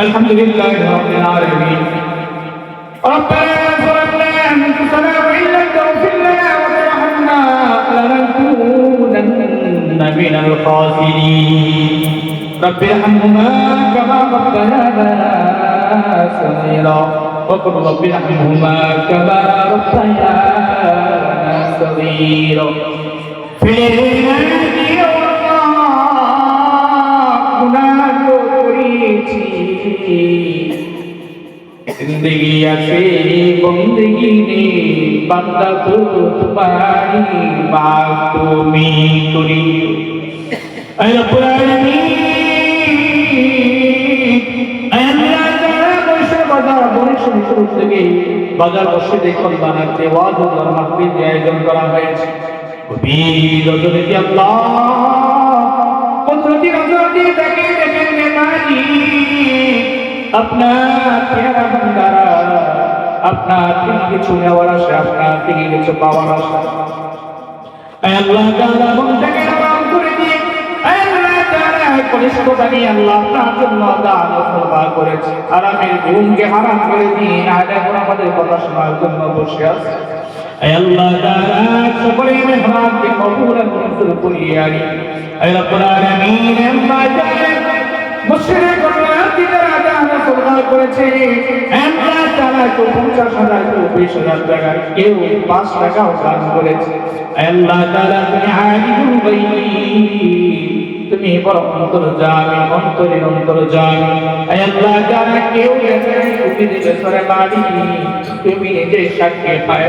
الحمد لله رب العالمين. ربنا ظلمنا أنفسنا وإن لم تغفر لنا وترحمنا لنكونن من الخاسرين. رب ارحمهما كما ربيانا صغيرا. وقل رب ارحمهما كما ربيانا صغيرا. في هذه জিন্দগি আছে বন্দগি নে বান্দা তো তোমারি মা তুমি করি। আয় রব্বুল আলামিন। বাজার বসে দেখুন বানাতে ওয়াজ ও মাহফিল আয়োজন করা হয়েছে। গভীর রজনীতি আল্লাহ। কুদরতি রজনীতি দেখে দেখেন মেমারি আপনার পেয়ারা বান্দারা আপনার কিছু পাওয়ার বসে দান ফরমান করেছে। আল্লাহ তাআলা তো 50 হাজার কেউ 20 হাজার টাকা। কেউ 5 টাকাও দান করেছে। আল্লাহ তাআলা তুমি আলিমুল গায়ব। তুমি বড় অন্তর জামি অন্তরের অন্তর আয় আল্লাহ যারা কেউ তুমি তুমি নিজে সাক্ষী পায়।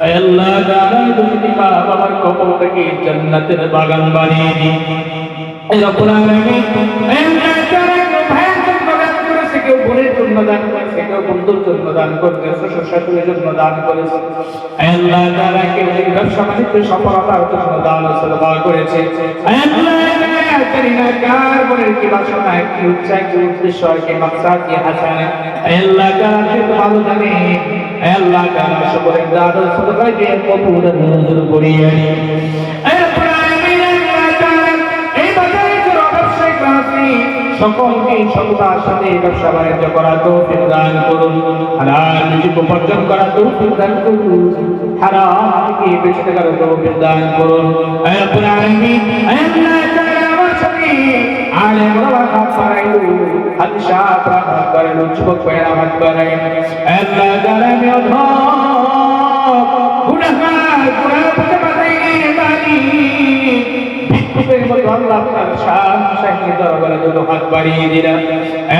আল্লাহ যারা দুঃখী মা বাবার কবর থেকে জান্নাতের বাগান বানিয়ে দিই। দান করেছে, কেউ বোনের জন্য দান করেছে, কেউ বন্ধুর জন্য দান করেছে, শ্বশুর শাশুড়ির জন্য দান করেছে। আল্লাহ তাআলা কেউ ভালো জানে আল্লাহ তাআলা সকলের দান ও সদকা দিয়ে কবুল ও মঞ্জুর করিয়ে সকলকে সততার সাথে ব্যবসা বাণিজ্য করা তৌফিক দান করুন। হালাল রিজিক উপার্জন করা তৌফিক দান করুন। হারাম থেকে বেঁচে থাকার তৌফিক দান করুন। আয় রব্বুল আলেম হাত বাড়াইলো হাদিস হাত বাড়াইলো যুবক ভাইয়েরা হাত বাড়াইলো আল্লাহ তাআলা আমি অধম। গুনাহগার গুনাহ পথে বাধাই বাড়ি ভিক্ষুকের মতো আল্লাহ আপনার শান শাহী দরবারে দুটো হাত বাড়িয়ে দিলাম।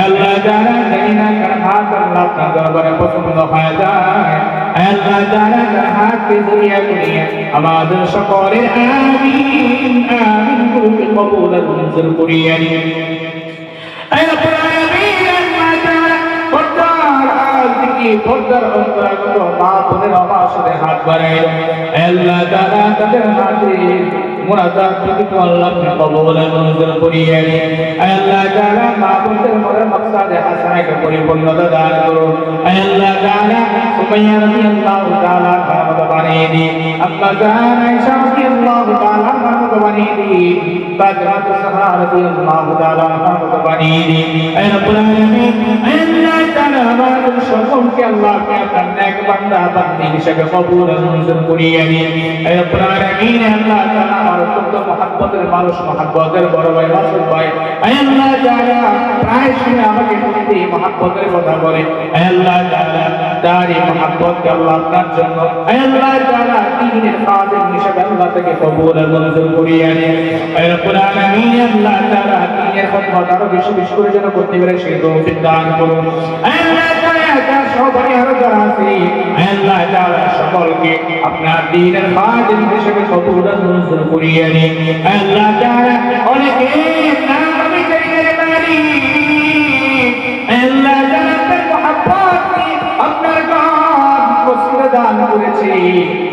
আল্লাহ যারা জানি না কার হাত আল্লাহ আপনার দরবারে পছন্দ হয়ে যায়। আল্লাহ যারা হাতকে জড়িয়ে করিয়ে আমাদের সকলের আমিন আমিন গ্রুপে কবুল আর মঞ্জুর করিয়ে নিন। আয় রব্বুল আলামিন তাআলা পর্দার থেকে পর্দার অন্তরাগত মা বোনের হাসানাকে পরিপূর্ণতা দান করুন। আল্লাহ বানিয়ে দিন আম্মা জান আয়েশা রাদিয়াল্লাহু তাআলা বানিয়ে বাদরাত সাহারা রাদিয়াল্লাহু তাআলা দিন। আয় রব্বুল আলামিন আল্লাহ তাআলা আমাদের সকলকে আল্লাহ আপনি আপনার নেক বান্দা বান্দি হিসেবে কবুল মঞ্জুর করিয়ে নিন আয় রব্বুল আলামিন আল্লাহ তাআলা আমার অত্যন্ত মহাব্বতের মানুষ, মহাব্বতের বড় ভাই, মাসুদ ভাই আয় আল্লাহ তাআলা প্রায় সময় আমাকে প্রতি মহাব্বতের কথা বলে। আয় আল্লাহ তাআলা তার এই মহাব্বতকে আল্লাহ আপনার জন্য আয় আল্লাহ তাআলা দ্বীনের খাদেম হিসেবে আল্লাহ থেকে কবুল মঞ্জুর করিয়ে নিন আয় রব্বুল আলামিন আল্লাহ তাআলা দ্বীনের খিদমত আরও বেশি বেশি করে যেন করতে পারে সেই তৌফিক দান করুন আল্লাহ তাআলা সবাই আরও যারা দিনের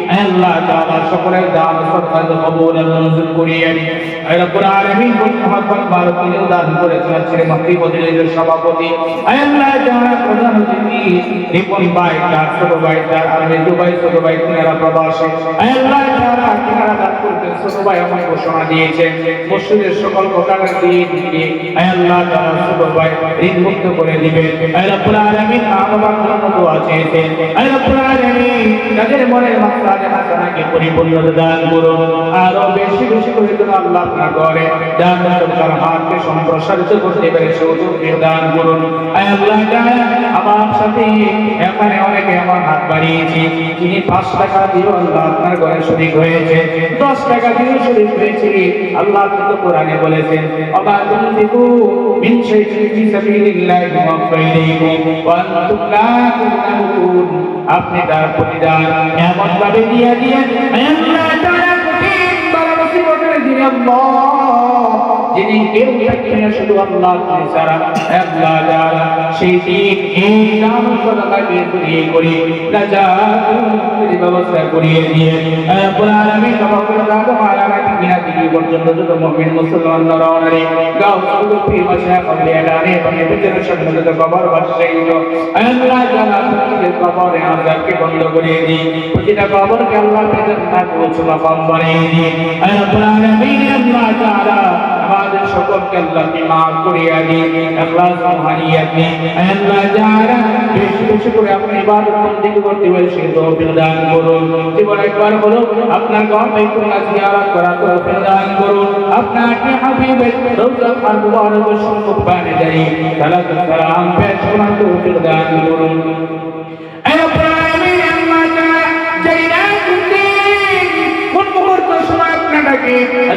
আল্লাহ তাআলা সকলের দান সৎকার কবুল আর মঞ্জুর করিয়ে নিন আয় রব্বুল আলামিন মহব্বত বারকিনে দান করেছেন? ছেলে মক্কি মদিনার সভাপতি। আয় আল্লাহ তাআলা প্রধান অতিথি, রিপন ভাই, তার ছোট ভাই, তার আর মেজু ভাই, ছোট ভাই, তিনারা প্রবাসী। আল্লাহ তাআলা তিনারা দান করতেন ছোট ভাই আমার ঘোষণা দিয়েছেন, মসজিদের সকল প্রকারের দিয়ে দিয়ে। আয় আল্লাহ তাআলা ছোট ভাই ঋণ মুক্ত করে দিবেন। আয় রব্বুল আলামিন বাবার জন্য দোয়া চেয়েছেন। আয় রব্বুল আলামিন দশ টাকা হয়েছে আল্লাহ আপনি তার প্রতিদান এমন ভাবে দিয়ে দিয়ে মুসিবতের আল্লাহ। যিনি কেউ থাকবে শুধু আল্লাহ ছাড়া, আল্লাহ যারা সেই দিন এই নাম সদকা দিয়ে করি রাজার ব্যবস্থা করিয়ে দিয়ে রব্বুল আলামিন তবাক্কুল কাদ মালানা কিনা দিবি পর্যন্ত যত মুমিন মুসলমান নরনারী গাও সুদু ফি মাশা কবলে ডানে বনে ভিতরে সম্মিলিত কবর বাসাই আল্লাহ যারা প্রতিটি কবরে আযাবকে বন্ধ করিয়ে দিই প্রতিটা কবরকে আল্লাহ পেতে না পৌঁছ মাকাম বানিয়ে দিই রব্বুল আলামিন আল্লাহ তাআলা আমাদের সকলকে আল্লাহ আপনি মাফ করিয়া দিন ইখলাস হারিয়ে দিন আল্লাহ যারা বেশি বেশি করে আপনার ইবাদত বন্দি করতে পারে সেই তৌফিক দান করুন জীবন একবার হলো আপনার ঘর বাইতুল্লাহ জিয়ারত করা তৌফিক দান করুন আপনার কি হাবিবের রওজা খান মুবারক সম্মুখ পানে যাই সালাত সালাম পেশ করার তৌফিক দান করুন আয় রব্বুল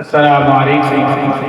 আসসালামু আলাইকুম